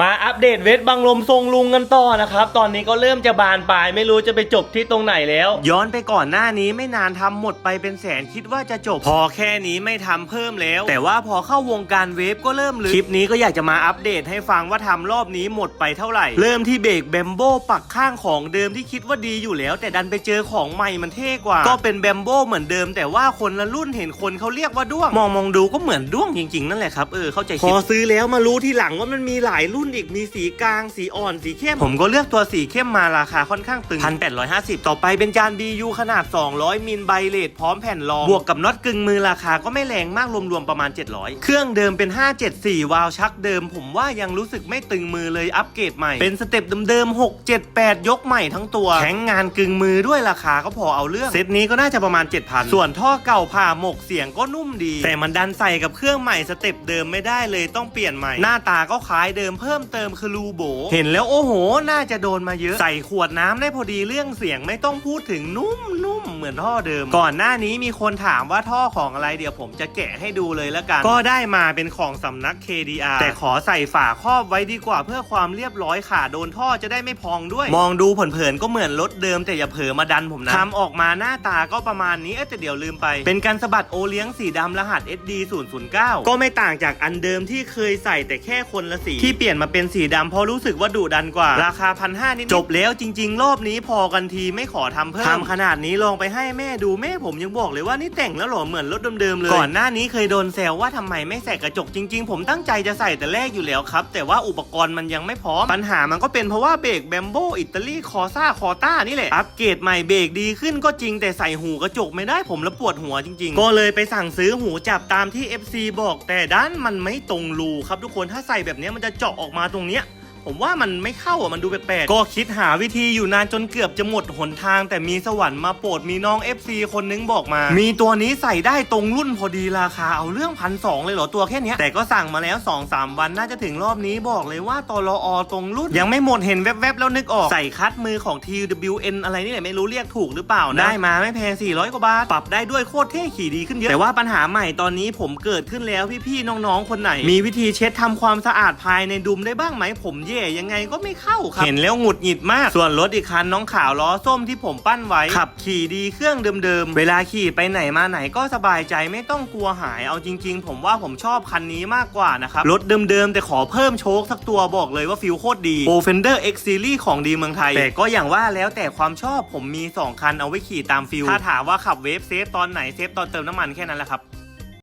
มาอัปเดตเวทบังลมทรงลุงกันต่อนะครับ ตอนนี้ก็เริ่มจะบานปลายไม่รู้จะไปจบที่ตรงไหนแล้ว ย้อนไปก่อนหน้านี้ไม่นานทำหมดไปเป็นแสนคิดว่าจะจบ พอแค่นี้ไม่ทำเพิ่มแล้ว แต่ว่าพอเข้าวงการเวฟก็เริ่มลึกคลิปนี้ก็อยากจะมาอัปเดตให้ฟังว่าทำรอบนี้หมดไปเท่าไหร่ เริ่มที่เบรกแบมโบปักข้างของเดิมที่คิดว่าดีอยู่แล้ว แต่ดันไปเจอของใหม่มันเท่กว่า ก็เป็นแบมโบเหมือนเดิม แต่ว่าคนละรุ่นเห็นคนเขาเรียกว่าด้วง มองมองดูก็เหมือนด้วงจริงๆนั่นแหละครับเออเข้าใจพอซื้อแล้วมารู้ทีหลังว่ามันมีหลายรุ่นอีกมีสีกลาง สีอ่อนสีเข้ม ผมก็เลือกตัวสีเข้มมาราคาค่อนข้างตึง 1,850 ต่อไปเป็นจาน BU ขนาด 200 มิลไบเลตพร้อมแผ่นรอง บวกกับน็อตกึ่งมือราคาก็ไม่แรงมากรวมๆประมาณ 700 เครื่องเดิมเป็น 574 วาล์วชักเดิม ผมว่ายังรู้สึกไม่ตึงมือเลยอัปเกรดใหม่ เป็นสเต็ปเดิมๆ6 7 8 ยกใหม่ทั้งตัว แข็งงานกึ่งมือด้วยราคาก็พอเอาเรื่อง เซตนี้ก็น่าจะประมาณ 7,000 ส่วนท่อเก่าผ่าหมกเสียงก็นุ่มดี แต่มันดันใส่กับเครื่องใหม่สเต็ปเดิมไม่ได้เลยต้องเปลี่ยนใหม่ หน้าตาก็คล้ายเดิมเพิ่มเติมคือรูโบ เห็นแล้วโอ้โห น่าจะโดนมาเยอะ ใส่ขวดน้ำได้พอดีเรื่องเสียงไม่ต้องพูดถึงนุ่มๆเหมือนท่อเดิม ก่อนหน้านี้มีคนถามว่าท่อของอะไรเดี๋ยวผมจะแกะให้ดูเลยแล้วกัน ก็ได้มาเป็นของสำนัก KDR แต่ขอใส่ฝาครอบไว้ดีกว่าเพื่อความเรียบร้อยค่ะโดนท่อจะได้ไม่พองด้วย มองดูเผินๆก็เหมือนรถเดิมแต่อย่าเผลอมาดันผมนะทำออกมาหน้าตาก็ประมาณนี้เอ้ยแต่เดี๋ยวลืมไป เป็นการสะบัดโอเลี้ยงสีดำรหัส SD 009ก็ไม่ต่างจากอันเดิมที่เคยใส่แต่แค่คนละสีที่เปลี่ยนมาเป็นสีดำเพราะรู้สึกว่าดุดันกว่า ราคาพันห้านิดๆจบแล้วจริง ๆ รอบนี้พอกันทีไม่ขอทำเพิ่มทำขนาดนี้ลองไปให้แม่ดูแม่ผมยังบอกเลยว่านี่แต่งแล้วเหรอเหมือนรถเดิมๆเลยก่อนหน้านี้เคยโดนแซวว่าทำไมไม่ใส่กระจกจริง ๆ ผมตั้งใจจะใส่แต่แรกอยู่แล้วครับ แต่ว่าอุปกรณ์มันยังไม่พร้อมปัญหามันก็เป็นเพราะว่าเบรกแบมโบอิตาลีคอซ่าคอต้านี่แหละอัปเกรดใหม่เบรกดีขึ้นก็จริงแต่ใส่หูกระจกไม่ได้ผมแล้วปวดหัวจริง ๆ ก็เลยไปสั่งซื้อหูจับตามที่ FC บอก แต่ด้านมันไม่ตรงรูครับทุกคนถ้าใส่แบบเนี้ยมันจะเจาะออกมาตรงเนี้ย ผมว่ามันไม่เข้าอะมันดูแปลกๆก็คิดหาวิธีอยู่นานจนเกือบจะหมดหนทาง แต่มีสวรรค์มาโปรดมีน้อง FC คนนึงบอกมา มีตัวนี้ใส่ได้ตรงรุ่นพอดีราคาเอาเรื่องพันสองเลยเหรอตัวแค่เนี้ยแต่ก็สั่งมาแล้ว 2-3 วันน่าจะถึงรอบนี้บอกเลยว่าตลออตรงรุ่น ยังไม่หมดเห็นแวบๆ แล้วนึกออก ใส่คัดมือของ TWN อะไรนี่แหละไม่รู้เรียกถูกหรือเปล่านะได้มาไม่แพง400กว่าบาทปรับได้ด้วยโคตรเท่ขี่ดีขึ้นเยอะแต่ว่าปัญหาใหม่ตอนนี้ผมเกิดขึ้นแล้วพี่ๆน้องๆคนไหน มีวิธีเช็ดทำความสะอาดภายในดุมได้บ้างไหมผมแย่ ยังไงก็ไม่เข้าครับ เห็นแล้วหงุดหงิดมาก ส่วนรถอีกคันน้องขาวล้อส้มที่ผมปั้นไว้ ขับขี่ดีเครื่องเดิมๆ เวลาขี่ไปไหนมาไหนก็สบายใจไม่ต้องกลัวหาย เอาจริง ๆ ผมว่าผมชอบคันนี้มากกว่านะครับ รถเดิมๆ แต่ขอเพิ่มโชคสักตัวบอกเลยว่าฟิลโคตรดี o f e n d e r X Series ของดีเมืองไทย แต่ก็อย่างว่าแล้วแต่ความชอบผมมี 2 คันเอาไว้ขี่ตามฟิล ถ้าถามว่าขับเวฟเซฟตอนไหนเซฟตอนเติมน้ำมันแค่นั้นแหละครับ